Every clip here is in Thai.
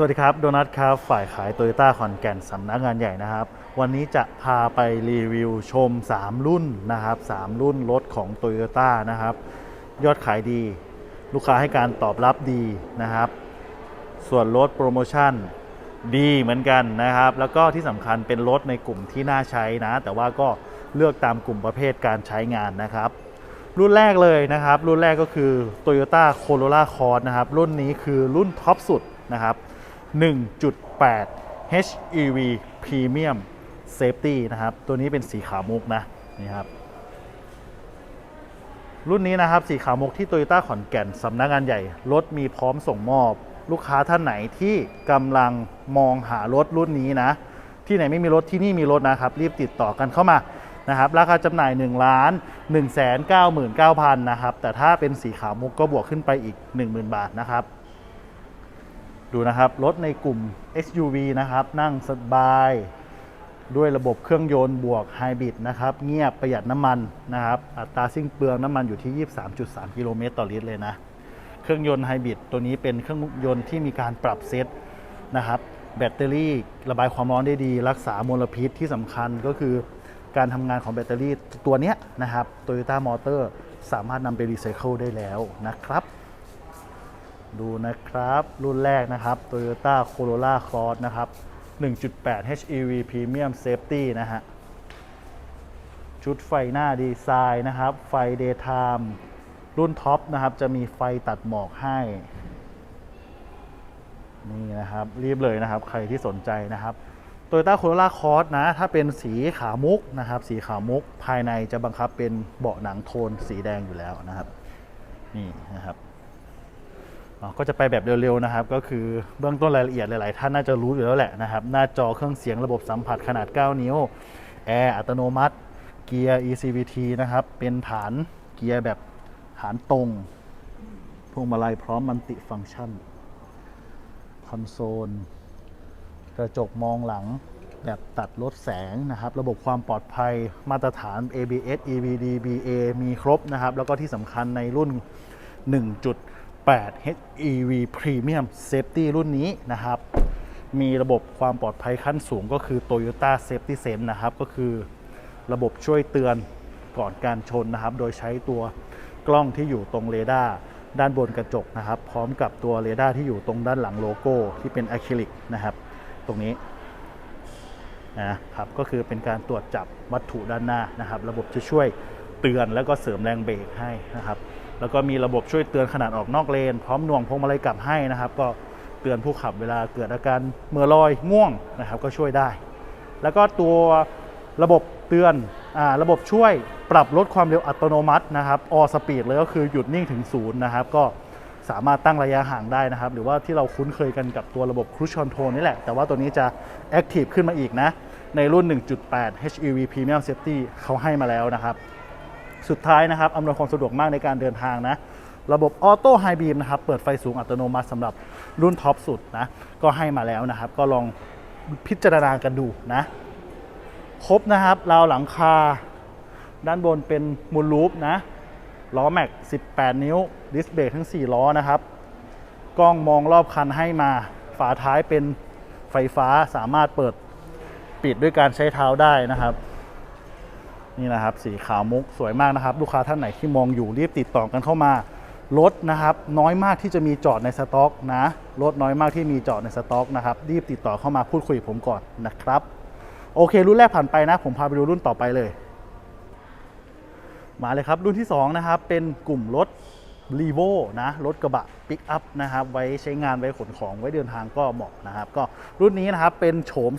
สวัสดีครับ โดนัทครับ ฝ่ายขายโตโยต้าขอนแก่นสำนักงานใหญ่นะครับ วันนี้จะพาไปรีวิวชม 3 รุ่นนะครับ 3 รุ่นรถของโตโยต้านะครับ ยอดขายดี ลูกค้าให้การตอบรับดีนะครับ ส่วนลดโปรโมชั่นดีเหมือนกันนะครับ แล้วก็ที่สำคัญเป็นรถในกลุ่มที่น่าใช้นะ แต่ว่าก็เลือกตามกลุ่มประเภทการใช้งานนะครับ รุ่นแรกเลยนะครับ รุ่นแรกก็คือ Toyota Corolla Cross นะครับ รุ่นนี้คือรุ่นท็อปสุดนะครับ 1.8 HEV Premium Safety นะครับ ตัวนี้เป็นสีขาวมุกนะนี่ครับ รุ่นนี้นะครับสีขาวมุกที่ Toyota ขอนแก่นสำนักงานใหญ่ รถมีพร้อมส่งมอบ ลูกค้าท่านไหนที่กำลังมองหารถรุ่นนี้นะ ที่ไหนไม่มีรถที่นี่มีรถนะครับ รีบติดต่อกันเข้ามานะครับราคาจำหน่าย1ล้าน1 9 9 0 0 0นะครับแต่ถ้าเป็นสีขาวมุกก็บวกขึ้นไปอีก 10,000 บาทนะครับ ดูนะครับรถในกลุ่ม SUV นะครับ นั่งสบาย ด้วยระบบเครื่องยนต์บวกไฮบริดนะครับ เงียบประหยัดน้ำมันนะครับ อัตราสิ้นเปลืองน้ำมันอยู่ที่ 23.3 กิโลเมตรต่อลิตรเลยนะ เครื่องยนต์ไฮบริดตัวนี้เป็นเครื่องยนต์ที่มีการปรับเซตนะครับ แบตเตอรี่ระบายความร้อนได้ดี รักษามลพิษที่สำคัญก็คือการทำงานของแบตเตอรี่ตัวนี้นะครับ Toyota Motor สามารถนำไปรีไซเคิลได้แล้วนะครับ ดูนะครับ รุ่นแรกนะครับ Toyota Corolla Cross นะครับ 1.8 HEV Premium Safety นะฮะ ชุดไฟหน้าดีไซน์นะครับ ไฟ Daytime รุ่นท็อปนะครับ จะมีไฟตัดหมอกให้ นี่นะครับ รีบเลยนะครับ ใครที่สนใจนะครับ Toyota Corolla Cross นะ ถ้าเป็นสีขาวมุกนะครับ สีขาวมุกภายในจะบังคับเป็นเบาะหนังโทนสีแดงอยู่แล้วนะครับ นี่นะครับ ก็จะไปแบบเร็วๆนะครับ ก็คือเบื้องต้นรายละเอียดหลายๆท่านน่าจะรู้อยู่แล้วแหละนะครับ หน้าจอเครื่องเสียงระบบสัมผัสขนาด 9 นิ้ว แอร์อัตโนมัติ เกียร์ ECVT นะครับ เป็นฐานเกียร์แบบฐานตรงพวงมาลัยพร้อมมันติฟังก์ชัน คอนโซล กระจกมองหลังแบบตัดลดแสงนะครับ ระบบความปลอดภัยมาตรฐาน ABS EBD BA มีครบนะครับ แล้วก็ที่สำคัญในรุ่น 1 8 HEV Premium Safety รุ่นนี้นะครับ มีระบบความปลอดภัยขั้นสูงก็คือ Toyota Safety Sense นะครับ ก็คือระบบช่วยเตือนก่อนการชนนะครับ โดยใช้ตัวกล้องที่อยู่ตรงเรดาร์ด้านบนกระจกนะครับ พร้อมกับตัวเรดาร์ที่อยู่ตรงด้านหลังโลโก้ที่เป็นอะคริลิกนะครับ ตรงนี้นะครับก็คือเป็นการตรวจจับวัตถุด้านหน้านะครับ ระบบจะช่วยเตือนแล้วก็เสริมแรงเบรกให้นะครับ แล้วก็มีระบบช่วยเตือนขนาดออกนอกเลน พร้อมหน่วงพวงมาลัยกลับให้นะครับ ก็เตือนผู้ขับเวลาเกิดอาการเมื่อลอยง่วงนะครับก็ช่วยได้ แล้วก็ตัวระบบเตือนอาระบบช่วยปรับลดความเร็วอัตโนมัตินะครับออสปีดเลยก็คือหยุดนิ่งถึงศูนย์นะครับก็สามารถตั้งระยะห่างได้นะครับ หรือว่าที่เราคุ้นเคยกันกับตัวระบบ Cruise Control นี่แหละ แต่ว่าตัวนี้จะ Active ขึ้นมาอีกนะ ในรุ่น 1.8 HEV Premium Safety เขาให้มาแล้วนะครับ สุดท้ายนะครับอำนวยความสะดวกมากในการเดินทางนะ ระบบออโต้ไฮบีมนะครับเปิดไฟสูงอัตโนมัติสำหรับรุ่นท็อปสุดนะ ก็ให้มาแล้วนะครับ ก็ลองพิจารณากันดูนะ ครบนะครับราวหลังคา ด้านบนเป็นมูลลูปนะล้อแม็ก 18 นิ้ว ดิสเบรกทั้ง 4 ล้อนะครับ กล้องมองรอบคันให้มา ฝาท้ายเป็นไฟฟ้าสามารถเปิดปิดด้วยการใช้เท้าได้นะครับ นี่นะครับสีขาวมุกสวยมากนะครับ ลูกค้าท่านไหนที่มองอยู่รีบติดต่อกันเข้ามารถนะครับ น้อยมากที่จะมีจอดในสต็อกนะรถน้อยมากที่มีจอดในสต็อกนะครับ รีบติดต่อเข้ามาพูดคุยกับผมก่อนนะครับ โอเค รุ่นแรกผ่านไปนะ ผมพาไปดูรุ่นต่อไปเลย มาเลยครับ รุ่นที่ 2 นะครับ เป็นกลุ่มรถ r e v o นะรถกระบะปิกอัพนะครับ ไว้ใช้งานไว้ขนของไว้เดินทางก็เหมาะนะครับ ก็รุ่นนี้นะครับเป็นโฉม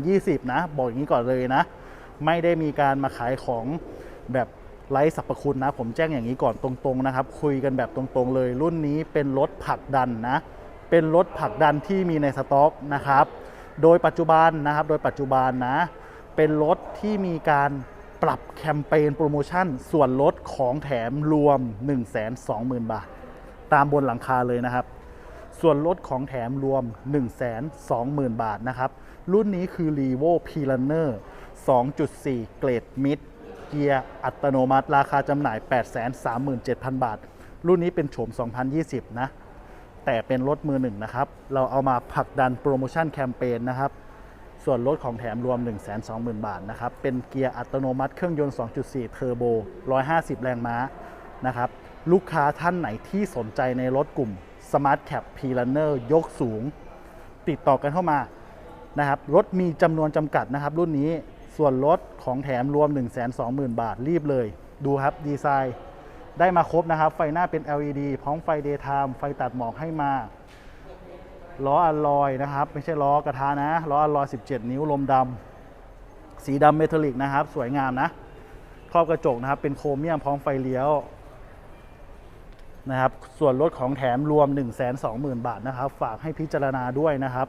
2020 นะ บอกอย่างนี้ก่อนเลยนะ ไม่ได้มีการมาขายของแบบไร้สรรพคุณนะ ผมแจ้งอย่างนี้ก่อนตรงๆนะครับ คุยกันแบบตรงๆเลย รุ่นนี้เป็นรถผลักดันนะ เป็นรถผลักดันที่มีในสต็อกนะครับ โดยปัจจุบันนะครับ โดยปัจจุบันนะ เป็นรถที่มีการปรับแคมเปญโปรโมชั่น ส่วนลดของแถมรวม 120,000 บาท ตามบนหลังคาเลยนะครับ ส่วนลดของแถมรวม 120,000 บาทนะครับ รุ่นนี้คือ r e v o p l a n n e r 2.4 เกรดมิดเกียร์อัตโนมัติ ราคาจำหน่าย 837,000 บาท รุ่นนี้เป็นโฉม 2020 นะ แต่เป็นรถมือหนึ่งนะครับ เราเอามาผลักดันโปรโมชั่นแคมเปญนะครับ ส่วนลดของแถมรวม 120,000 บาทนะครับ เป็นเกียร์อัตโนมัติเครื่องยนต์ 2.4 เทอร์โบ 150 แรงม้านะครับ ลูกค้าท่านไหนที่สนใจในรถกลุ่ม Smart Cap p r u n n e r ยกสูง ติดต่อกันเข้ามานะครับ รถมีจำนวนจำกัดนะครับ รุ่นนี้ ส่วนลดของแถมรวม 120,000 บาทรีบเลย ดูครับดีไซน์ได้มาครบนะครับ ไฟหน้าเป็น LED พร้อมไฟ Daytime ไฟตัดหมอกให้มา ล้ออลลอยนะครับ ไม่ใช่ล้อกระทะนะ ล้ออลลอย 17 นิ้วลมดำสีดำเมทัลลิกนะครับ สวยงามนะครอบกระจกนะครับ เป็นโครเมียมพร้อมไฟเลี้ยวนะครับ ส่วนลดของแถมรวม 120,000 บาทนะครับ ฝากให้พิจารณาด้วยนะครับ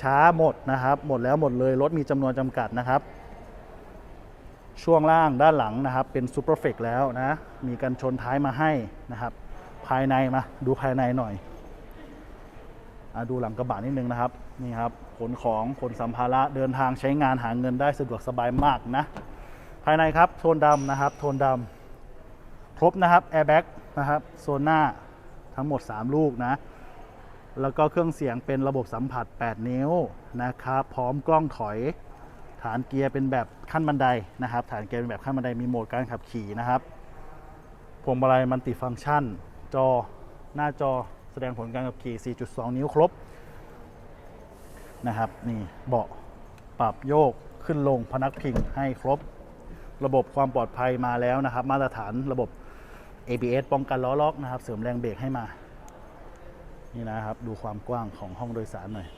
ช้าหมดนะครับ หมดแล้วหมดเลยรถมีจำนวนจำกัดนะครับ ช่วงล่างด้านหลังนะครับ เป็นซูเปอร์เฟกแล้วนะ มีกันชนท้ายมาให้นะครับ ภายในมาดูภายในหน่อยอดูหลังกระบะนิดนึงนะครับ นี่ครับขนของขนสัมภาระเดินทางใช้งานหาเงินได้สะดวกสบายมากนะ ภายในครับโทนดำนะครับ โทนดำครบนะครับแอร์แบ็กนะครับโซนหน้าทั้งหมด 3 ลูกนะ แล้วก็เครื่องเสียงเป็นระบบสัมผัส 8 นิ้วนะครับ พร้อมกล้องถอย ฐานเกียร์เป็นแบบขั้นบันไดนะครับ ฐานเกียร์เป็นแบบขั้นบันไดมีโหมดการขับขี่นะครับพวงมาลัยมันติฟังก์ชัน จอหน้าจอแสดงผลการขับขี่ 4.2 นิ้วครบนะครับนี่เบาะปรับโยกขึ้นลงพนักพิงให้ครบ ระบบความปลอดภัยมาแล้วนะครับ มาตรฐานระบบ ABS ป้องกันล้อล็อกนะครับ เสริมแรงเบรกให้มา นี่นะครับ ดูความกว้างของห้องโดยสารหน่อย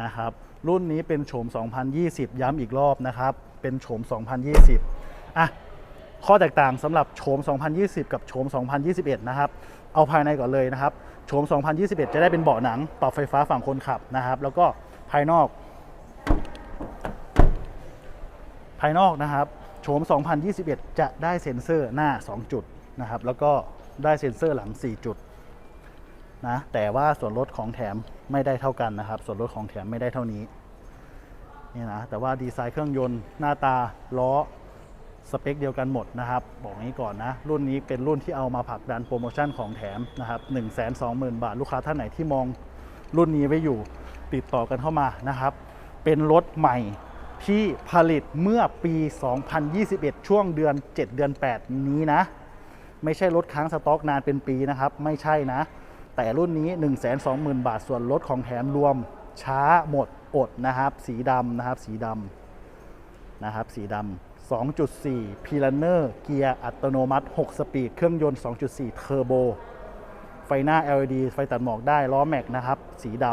นะครับ รุ่นนี้เป็นโฉม 2020 ย้ำอีกรอบนะครับ เป็นโฉม 2020 อะ ข้อแตกต่างสำหรับโฉม 2020 กับโฉม 2021 นะครับ เอาภายในก่อนเลยนะครับ โฉม 2021 จะได้เป็นเบาะหนัง ปรับไฟฟ้าฝั่งคนขับนะครับ แล้วก็ภายนอก ภายนอกนะครับโฉม 2021 จะได้เซ็นเซอร์หน้า 2 จุดนะครับ แล้วก็ได้เซ็นเซอร์หลัง 4 จุด นะแต่ว่าส่วนลดของแถมไม่ได้เท่ากันนะครับ ส่วนลดของแถมไม่ได้เท่านี้นี่นะแต่ว่าดีไซน์เครื่องยนต์หน้าตาล้อสเปคเดียวกันหมดนะครับ บอกงี้ก่อนนะ รุ่นนี้เป็นรุ่นที่เอามาผลักดันโปรโมชั่นของแถมนะครับ1 2 0 0 0 0 บาท ลูกค้าท่านไหนที่มองรุ่นนี้ไว้อยู่ติดต่อกันเข้ามานะครับ เป็นรถใหม่ที่ผลิตเมื่อปี 2021 ช่วงเดือน 7 เดือน 8 นี้นะ ไม่ใช่รถค้างสต็อกนานเป็นปีนะครับ ไม่ใช่นะ แต่รุ่นนี้ 120,000 บาทส่วนลดของแถมรวมช้าหมดอดนะครับ สีดำนะครับ สีดำนะครับ สีดำ2.4 p i l a n e r เกียร์อัตโนมัติ 6 สปีด เครื่องยนต์ 2.4 เทอร์โบ ไฟหน้า LED ไฟตัดหมอกได้ ล้อแม็กนะครับ สีด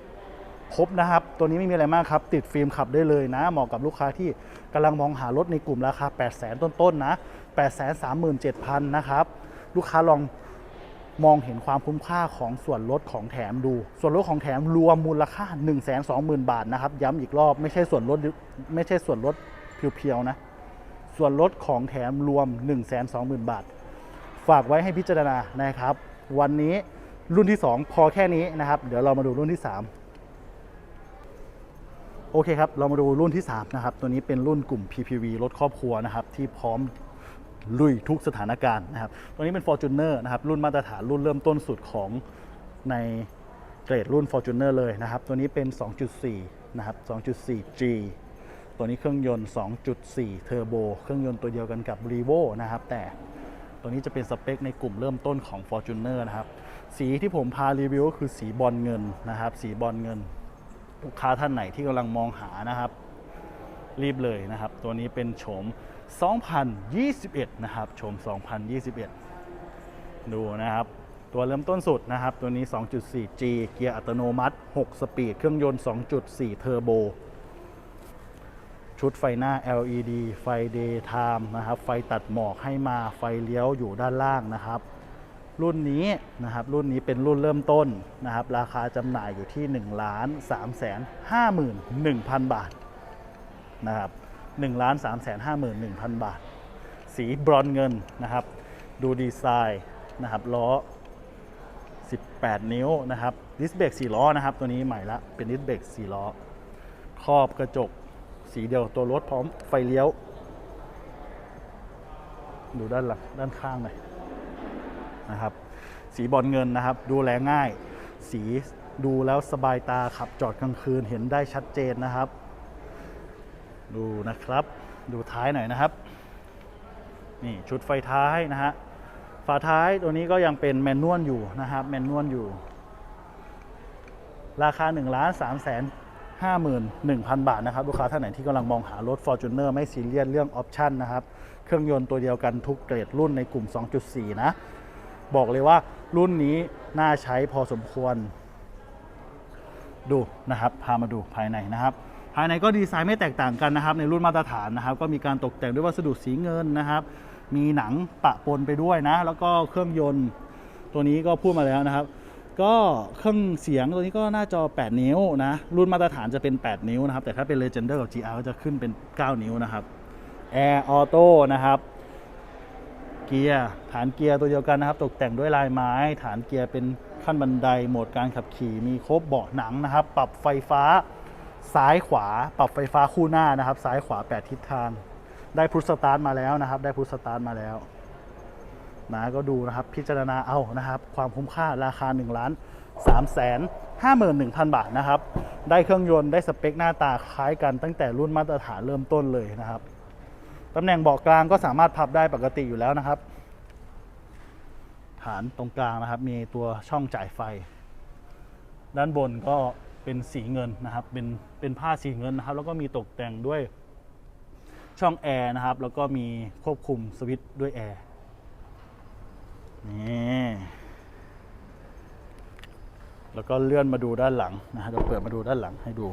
ำครบนะครับ ตัวนี้ไม่มีอะไรมากครับ ติดฟิล์มขับได้เลยนะ เหมาะกับลูกค้าที่กำลังมองหารถในกลุ่มราคา 800,000 ต้นๆนะ 837,000 นะครับ ลูกค้าลอง มองเห็นความคุ้มค่าของส่วนลดของแถมดู ส่วนลดของแถมรวมมูลค่า 120,000 บาทนะครับ ย้ำอีกรอบไม่ใช่ส่วนลดไม่ใช่ส่วนลดเพียวๆนะ ส่วนลดของแถมรวม 120,000 บาท ฝากไว้ให้พิจารณานะครับ วันนี้รุ่นที่ 2 พอแค่นี้นะครับ เดี๋ยวเรามาดูรุ่นที่ 3 โอเคครับ เรามาดูรุ่นที่ 3 นะครับ ตัวนี้เป็นรุ่นกลุ่ม PPV รถครอบครัวนะครับที่พร้อม ลุยทุกสถานการณ์นะครับ ตัวนี้เป็น Fortuner นะครับ รุ่นมาตรฐานรุ่นเริ่มต้นสุดของในเกรดรุ่น Fortuner เลยนะครับ ตัวนี้เป็น 2.4 นะครับ 2.4G ตัวนี้เครื่องยนต์ 2.4 เทอร์โบ เครื่องยนต์ตัวเดียวกันกับ r e v o นะครับ แต่ตัวนี้จะเป็นสเปคในกลุ่มเริ่มต้นของ Fortuner นะครับ สีที่ผมพารีวิวก็คือสีบอลเงินนะครับ สีบอลเงิน ลูกค้าท่านไหนที่กำลังมองหานะครับ รีบเลยนะครับ ตัวนี้เป็นโฉม 2021 นะครับโฉม2021 ดูนะครับ ตัวเริ่มต้นสุดนะครับ ตัวนี้ 2.4G เกียร์อัตโนมัติ 6 สปีด เครื่องยนต์ 2.4 เทอร์โบ ชุดไฟหน้า LED ไฟ Daytime นะครับ ไฟตัดหมอกให้มา ไฟเลี้ยวอยู่ด้านล่างนะครับ รุ่นนี้นะครับ รุ่นนี้เป็นรุ่นเริ่มต้นนะครับ ราคาจำหน่ายอยู่ที่1ล้าน3แสน51,000 บาทนะครับ 1ล้าน3แสน51,000 บาท สีบรอนเงินนะครับ ดูดีไซน์นะครับล้อ 18 นิ้วนะครับดิสเบรก4ล้อนะครับ ตัวนี้ใหม่ละเป็นดิสเบรก4ล้อครอบกระจกสีเดียวตัวรถพร้อมไฟเลี้ยว ดูด้านหลังด้านข้างหน่อยนะครับ สีบอลเงินนะครับ ดูแลง่าย สีดูแล้วสบายตาขับจอดกลางคืนเห็นได้ชัดเจนนะครับ ดูนะครับ ดูท้ายหน่อยนะครับ นี่ชุดไฟท้ายนะฮะ ฝาท้ายตัวนี้ก็ยังเป็นแมนนวลอยู่นะครับแมนนวลอยู่ ราคา1นึ่งล้านสามแสนห้าหมื่นหนึ่งพันบาทนะครับ ลูกค้าท่านไหนที่กำลังมองหารถ Fortuner ไม่ซีเรียสเรื่องออปชันนะครับ เครื่องยนต์ตัวเดียวกันทุกเกรดรุ่นในกลุ่ม 2.4 นะ บอกเลยว่ารุ่นนี้น่าใช้พอสมควรดูนะครับ พามาดูภายในนะครับ ภายในก็ดีไซน์ไม่แตกต่างกันนะครับ ในรุ่นมาตรฐานนะครับ ก็มีการตกแต่งด้วยวัสดุสีเงินนะครับ มีหนังปะปนไปด้วยนะ แล้วก็เครื่องยนต์ตัวนี้ก็พูดมาแล้วนะครับ ก็เครื่องเสียงตัวนี้ก็หน้าจอ 8 นิ้วนะ รุ่นมาตรฐานจะเป็น 8 นิ้วนะครับ แต่ถ้าเป็น Legender กับ GR ก็จะขึ้นเป็น 9 นิ้วนะครับ Air Auto นะครับเกียร์ฐานเกียร์ตัวเดียวกันนะครับ ตกแต่งด้วยลายไม้ ฐานเกียร์เป็นขั้นบันไดโหมดการขับขี่มีครบเบาะหนังนะครับ ปรับไฟฟ้า ซ้ายขวาปรับไฟฟ้าคู่หน้านะครับ ซ้ายขวา 8 ทิศทาง ได้พุทสตาร์ทมาแล้วนะครับ ได้พุทสตาร์ทมาแล้วนะก็ดูนะครับพิจารณาเอานะครับ ความคุ้มค่าราคา1ล้าน3แสน51,000 บาทนะครับ ได้เครื่องยนต์ได้สเปคหน้าตาคล้ายกันตั้งแต่รุ่นมาตรฐานเริ่มต้นเลยนะครับตำแหน่งเบาะกลางก็สามารถพับได้ปกติอยู่แล้วนะครับ ฐานตรงกลางนะครับ มีตัวช่องจ่ายไฟ ด้านบนก็ เป็นสีเงินนะครับ เป็นเป็นผ้าสีเงินนะครับ แล้วก็มีตกแต่งด้วยช่องแอร์นะครับ แล้วก็มีควบคุมสวิตช์ด้วยแอร์นี่แล้วก็เลื่อนมาดูด้านหลังนะฮะเดี๋ยวเปิดมาดูด้านหลังให้ดู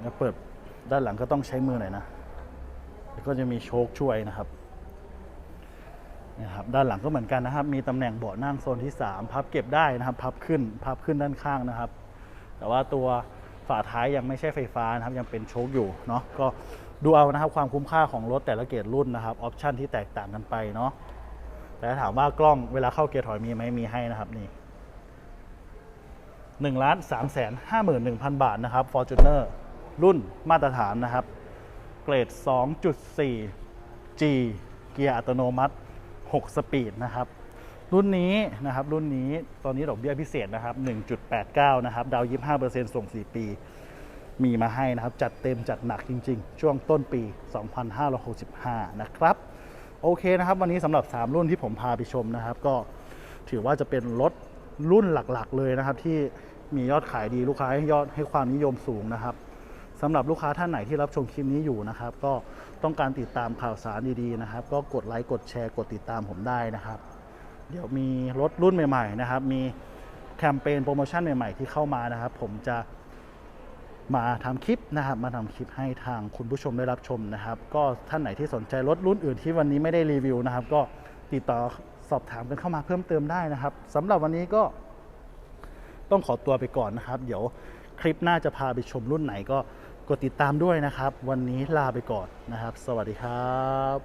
แล้วเปิดด้านหลังก็ต้องใช้มือหน่อยนะ แล้วก็จะมีโชคช่วยนะครับ นะครับด้านหลังก็เหมือนกันนะครับ มีตำแหน่งเบาะนั่งโซนที่ 3 พับเก็บได้นะครับ พับขึ้นพับขึ้นด้านข้างนะครับ แต่ว่าตัวฝาท้ายยังไม่ใช่ไฟฟ้านะครับยังเป็นโชคอยู่เนาะก็ดูเอานะครับความคุ้มค่าของรถแต่ละเกรดรุ่นนะครับออปชันที่แตกต่างกันไปเนาะแต่ถาถามว่ากล้องเวลาเข้าเกียร์ถอยมีไหมมีให้นะครับนี่หนึ่งล้านสามแสนห้าหมื่นหนึ่งพันบาทนะครับ Fortuner รุ่นมาตรฐานนะครับ เกรด 2.4 G เกียร์อัตโนมัติ 6 สปีดนะครับ รุ่นนี้นะครับ รุ่นนี้ตอนนี้ดอกเบี้ยพิเศษนะครับ 1.89 นะครับ ดาว 25%ส่ง 4 ปี มีมาให้นะครับ จัดเต็มจัดหนักจริง ๆ ช่วงต้นปี 2565 นะครับ โอเคนะครับ วันนี้สำหรับ 3 รุ่นที่ผมพาไปชมนะครับ ก็ถือว่าจะเป็นรถรุ่นหลักๆ เลยนะครับ ที่มียอดขายดีลูกค้าให้ยอดให้ความนิยมสูงนะครับ สำหรับลูกค้าท่านไหนที่รับชมคลิปนี้อยู่นะครับ ก็ต้องการติดตามข่าวสารดีๆนะครับ ก็กดไลค์กดแชร์กดติดตามผมได้นะครับ เดี๋ยวมีรถรุ่นใหม่ๆนะครับ มีแคมเปญโปรโมชั่นใหม่ๆที่เข้ามานะครับ ผมจะมาทำคลิปนะครับ มาทำคลิปให้ทางคุณผู้ชมได้รับชมนะครับ ก็ท่านไหนที่สนใจรถรุ่นอื่นที่วันนี้ไม่ได้รีวิวนะครับ ก็ติดต่อสอบถามกันเข้ามาเพิ่มเติมได้นะครับสำหรับวันนี้ก็ต้องขอตัวไปก่อนนะครับ เดี๋ยวคลิปหน้าจะพาไปชมรุ่นไหนก็ กดติดตามด้วยนะครับ วันนี้ลาไปก่อนนะครับ สวัสดีครับ